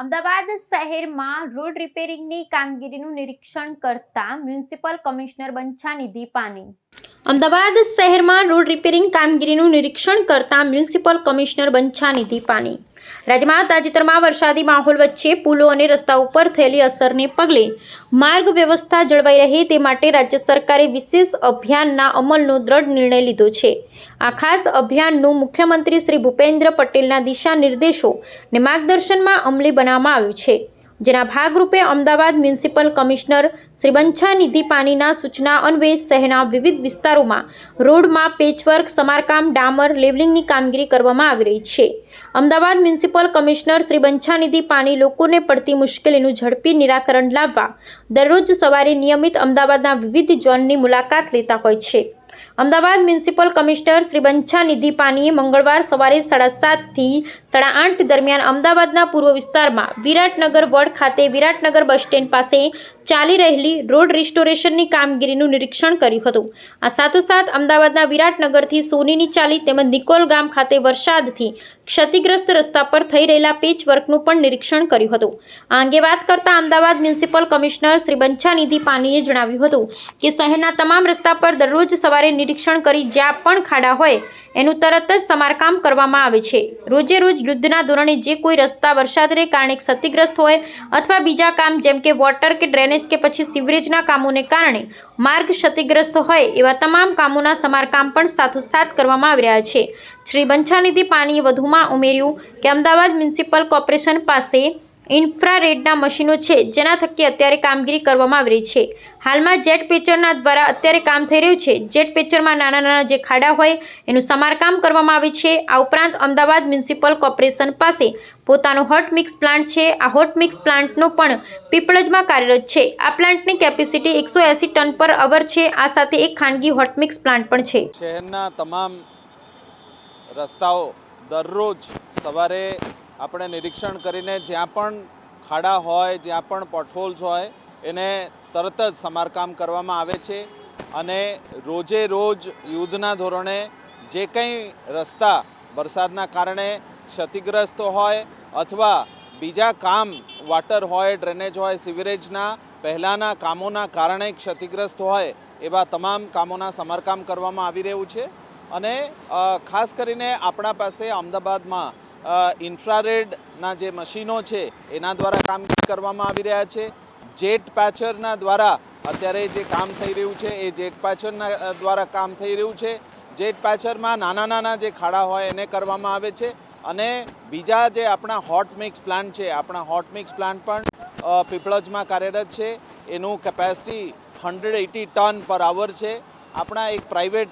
અમદાવાદ શહેરમાં રોડ રિપેરિંગની કામગીરીનું નિરીક્ષણ કરતા મ્યુનિસિપલ કમિશનર બંછાનિધિ પાની. અમદાવાદ શહેરમાં રોડ રિપેરિંગ કામગીરીનું નિરીક્ષણ કરતા મ્યુનિસિપલ કમિશનર બંછાનિધિ પાની. રાજ્યમાં તાજેતરમાં વરસાદી માહોલ વચ્ચે પુલો અને રસ્તા ઉપર થયેલી અસરને પગલે માર્ગ વ્યવસ્થા જળવાઈ રહે તે માટે રાજ્ય સરકારે વિશેષ અભિયાનના અમલનો દ્રઢ નિર્ણય લીધો છે. આ ખાસ અભિયાનનું મુખ્યમંત્રી શ્રી ભૂપેન્દ્ર પટેલના દિશા નિર્દેશો ને માર્ગદર્શનમાં અમલી બનાવવામાં આવ્યું છે. જેના ભાગરૂપે અમદાવાદ મ્યુનિસિપલ કમિશનર શ્રી બંછાનિધિ પાનીના સૂચના અન્વયે શહેરના વિવિધ વિસ્તારોમાં રોડમાં પેચવર્ક, સમારકામ, ડામર, લેવલિંગની કામગીરી કરવામાં આવી રહી છે. અમદાવાદ મ્યુનિસિપલ કમિશનર શ્રી બંછાનિધિ પાની લોકોને પડતી મુશ્કેલીનું ઝડપી નિરાકરણ લાવવા દરરોજ સવારે નિયમિત અમદાવાદના વિવિધ ઝોનની મુલાકાત લેતા હોય છે. અમદાવાદ મ્યુનિસિપલ કમિશનર શ્રી બંછાનિધિ પાનીએ મંગળવાર સવારે સાડા સાતથી સાડા આઠ દરમિયાન અમદાવાદના પૂર્વ વિસ્તારમાં વિરાટનગર વડ ખાતે વિરાટનગર બસ સ્ટેન્ડ પાસે ચાલી રહેલી રોડ રિસ્ટોરેશનની કામગીરીનું નિરીક્ષણ કર્યું હતું. આ સાથોસાથ અમદાવાદના વિરાટનગરથી સોનીની ચાલી તેમજ નિકોલ ગામ ખાતે વરસાદથી ક્ષતિગ્રસ્ત રસ્તા પર થઈ રહેલા પેચ વર્કનું પણ નિરીક્ષણ કર્યું હતું. આ અંગે વાત કરતા અમદાવાદ મ્યુનિસિપલ કમિશનર શ્રી બંછાનિધિ પાનીએ જણાવ્યું હતું કે શહેરના તમામ રસ્તા પર દરરોજ સવારે નિરીક્ષણ કરી જ્યાં પણ ખાડા હોય એનું તરત જ સમારકામ કરવામાં આવે છે. રોજે રોજ યુદ્ધના ધોરણે જે કોઈ રસ્તા વરસાદને કારણે ક્ષતિગ્રસ્ત હોય અથવા બીજા કામ જેમ કે વોટર કે ડ્રેનેજ કે પછી સિવરેજના કામોને કારણે માર્ગ ક્ષતિગ્રસ્ત હોય એવા તમામ કામોના સમારકામ પણ સાથોસાથ કરવામાં આવી રહ્યા છે. શ્રી બંછાનિધિ પાનીએ વધુમાં ઉમેર્યું કે અમદાવાદ મ્યુનિસિપલ કોર્પોરેશન પાસે ઇન્ફ્રારેડના મશીનો છે, જેના થકી અત્યારે કામગીરી કરવામાં આવી રહી છે. હાલમાં જેટ પેચરના દ્વારા અત્યારે કામ થઈ રહ્યું છે. જેટ પેચરમાં નાના નાના જે ખાડા હોય, એનું સમારકામ કરવામાં આવે છે. આ ઉપરાંત અમદાવાદ મ્યુનિસિપલ કોર્પોરેશન પાસે પોતાનો હોટ મિક્સ પ્લાન્ટ છે. આ હોટ મિક્સ પ્લાન્ટનો પણ પીપળજમાં કાર્યરત છે. આ પ્લાન્ટની કેપેસિટી એકસો ટન પર અવર છે. આ સાથે એક ખાનગી હોટ મિક્સ પ્લાન્ટ પણ છે. શહેરના તમામ રસ્તાઓ દરરોજ સવારે આપણે નિરીક્ષણ કરીને જ્યાં પણ ખાડા હોય, જ્યાં પણ પોટહોલ્સ હોય, એને તરત જ સમારકામ કરવામાં આવે છે અને રોજે રોજ યુદ્ધના ધોરણે જે કંઈ રસ્તા વરસાદના કારણે ક્ષતિગ્રસ્ત હોય અથવા બીજા કામ વોટર હોય ડ્રેનેજ હોય સિવરેજના પહેલાંના કામોના કારણે ક્ષતિગ્રસ્ત હોય, એવા તમામ કામોના સમારકામ કરવામાં આવી રહ્યું છે. અને ખાસ કરીને આપણા પાસે અમદાવાદમાં ઇન્ફ્રારેડના જે મશીનો છે, એના દ્વારા કામગીરી કરવામાં આવી રહ્યા છે. જેટ પેચરના દ્વારા અત્યારે જે કામ થઈ રહ્યું છે, એ જેટ પેચરના દ્વારા કામ થઈ રહ્યું છે. જેટ પેચરમાં નાના નાના જે ખાડા હોય, એને કરવામાં આવે છે. અને બીજા જે આપણા હોટ મિક્સ પ્લાન્ટ છે, આપણા હોટ મિક્સ પ્લાન્ટ પણ પીપળજમાં કાર્યરત છે. એનું કેપેસિટી હંડ્રેડ એટી ટન પર આવર છે. આપણા એક પ્રાઇવેટ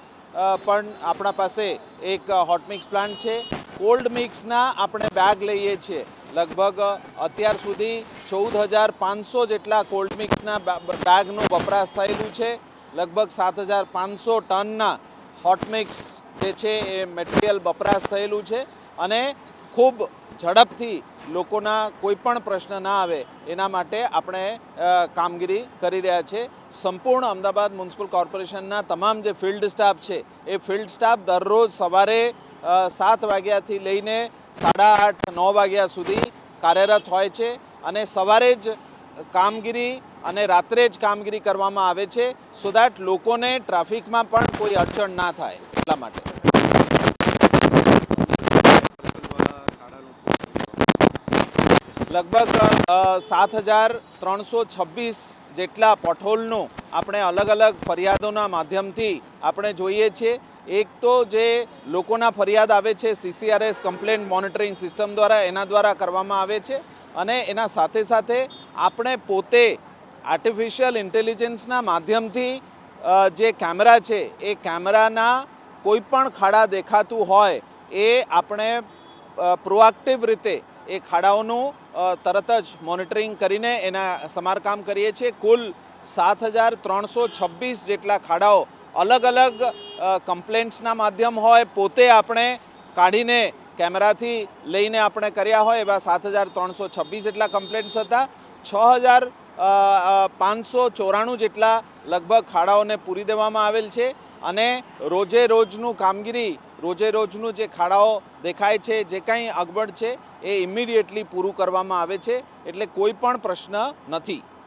પણ આપણા પાસે એક હોટ મિક્સ પ્લાન્ટ છે. કોલ્ડ મિક્સના આપણે બેગ લઈએ છીએ. લગભગ અત્યાર સુધી ચૌદ હજાર પાંચસો જેટલા કોલ્ડ મિક્સના બેગનો વપરાશ થયેલું છે. લગભગ સાત હજાર પાંચસો ટનના હોટ મિક્સ જે છે એ મટીરિયલ વપરાશ થયેલું છે અને ખૂબ ઝડપથી લોકોના કોઈ પણ પ્રશ્ન ના આવે એના માટે આપણે કામગીરી કરી રહ્યા છે. સંપૂર્ણ અમદાવાદ મ્યુનિસિપલ કોર્પોરેશનના તમામ જે ફિલ્ડ સ્ટાફ છે એ ફિલ્ડ સ્ટાફ દરરોજ સવારે સાત વાગ્યાથી લઈને સાડા આઠ, નવ વાગ્યા સુધી કાર્યરત હોય છે અને સવારે જ કામગીરી અને રાત્રે જ કામગીરી કરવામાં આવે છે સો દેટ લોકોને ટ્રાફિકમાં પણ કોઈ અડચણ ના થાય એટલા માટે. લગભગ સાત હજાર ત્રણસો છવ્વીસ જેટલા પોઠોલનું આપણે અલગ અલગ ફરિયાદોના માધ્યમથી આપણે જોઈએ છીએ. એક તો જે લોકોના ફરિયાદ આવે છે સીસીઆરએસ કમ્પ્લેન મોનિટરિંગ સિસ્ટમ દ્વારા એના દ્વારા કરવામાં આવે છે અને એના સાથે સાથે આપણે પોતે આર્ટિફિશિયલ ઇન્ટેલિજન્સના માધ્યમથી જે કેમેરા છે, એ કેમેરાના કોઈ પણ ખાડા દેખાતું હોય, એ આપણે પ્રોએક્ટિવ રીતે એ ખાડાઓનું તરત જ મોનિટરિંગ કરીને એના સમારકામ કરીએ છીએ. કુલ સાત હજાર ત્રણસો છવ્વીસ જેટલા ખાડાઓ અલગ અલગ કમ્પ્લેન્ટ્સના માધ્યમ હોય, પોતે આપણે કાઢીને કેમેરાથી લઈને આપણે કર્યા હોય એવા સાત હજાર ત્રણસો છવ્વીસ જેટલા કમ્પ્લેન્ટ્સ હતા. છ હજાર પાંચસો ચોરાણું જેટલા લગભગ ખાડાઓને પૂરી દેવામાં આવેલ છે અને રોજે રોજનું કામગીરી, રોજે રોજનું જે ખાડાઓ દેખાય છે, જે કાંઈ અગવડ છે, એ ઇમિડિયેટલી પૂરું કરવામાં આવે છે. એટલે કોઈ પણ પ્રશ્ન નથી.